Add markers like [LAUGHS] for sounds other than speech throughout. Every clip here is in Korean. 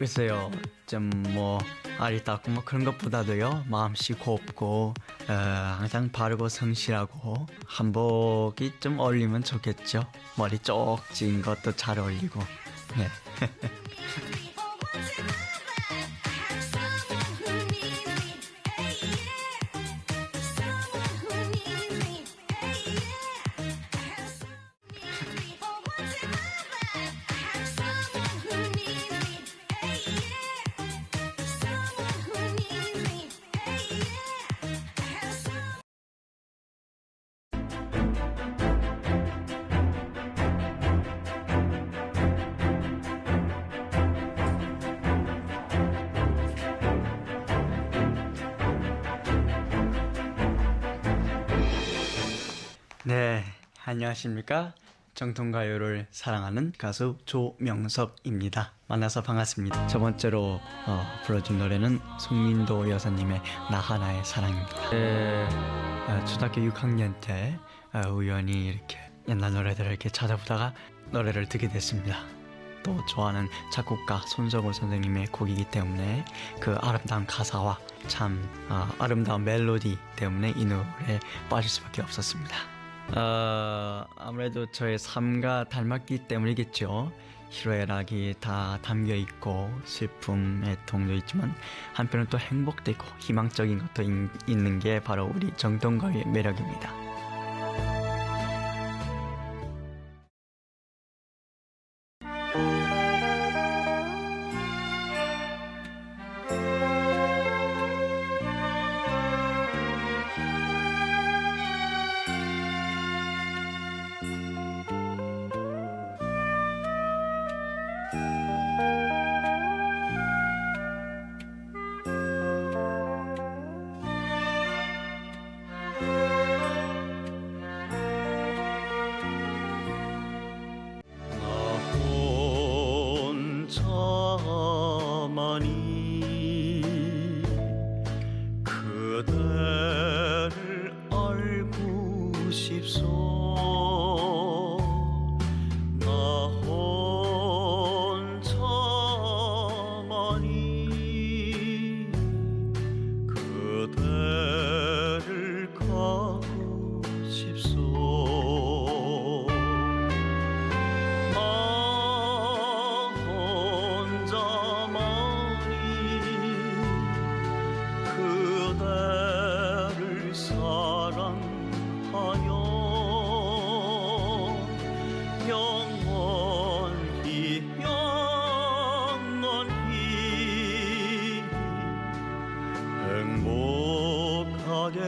글쎄요, 좀 뭐 아리따고 뭐 그런 것보다도요 마음씨 곱고 어, 항상 바르고 성실하고 한복이 좀 어울리면 좋겠죠. 머리 쪽찐 것도 잘 어울리고. 네. [LAUGHS] 네, 안녕하십니까? 정통가요를 사랑하는 가수 조명섭입니다. 만나서 반갑습니다. 첫 번째로 어, 불러준 노래는 송민도 여사님의 나 하나의 사랑입니다. 네, 어, 초등학교 6학년 때 어, 우연히 이렇게 옛날 노래들을 이렇게 찾아보다가 노래를 듣게 됐습니다. 또 좋아하는 작곡가 손석호 선생님의 곡이기 때문에 그 아름다운 가사와 참 어, 아름다운 멜로디 때문에 이 노래에 빠질 수밖에 없었습니다. 어, 아무래도 저의 삶과 닮았기 때문이겠죠. 희로애 락이 다 담겨 있고 슬픔, 애통도 있지만 한편은 또 행복되고 희망적인 것도 있- 있는 게 바로 우리 정동거의 매력입니다.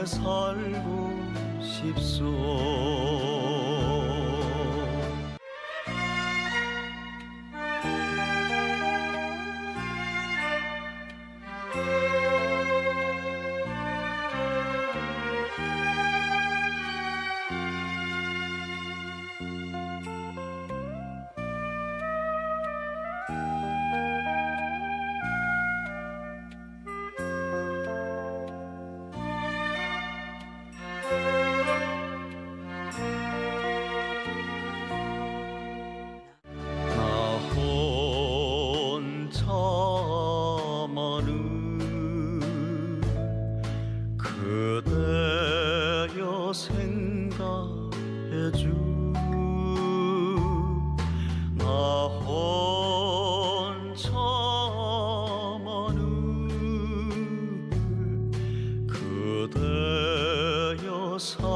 살고 싶소. 그대여서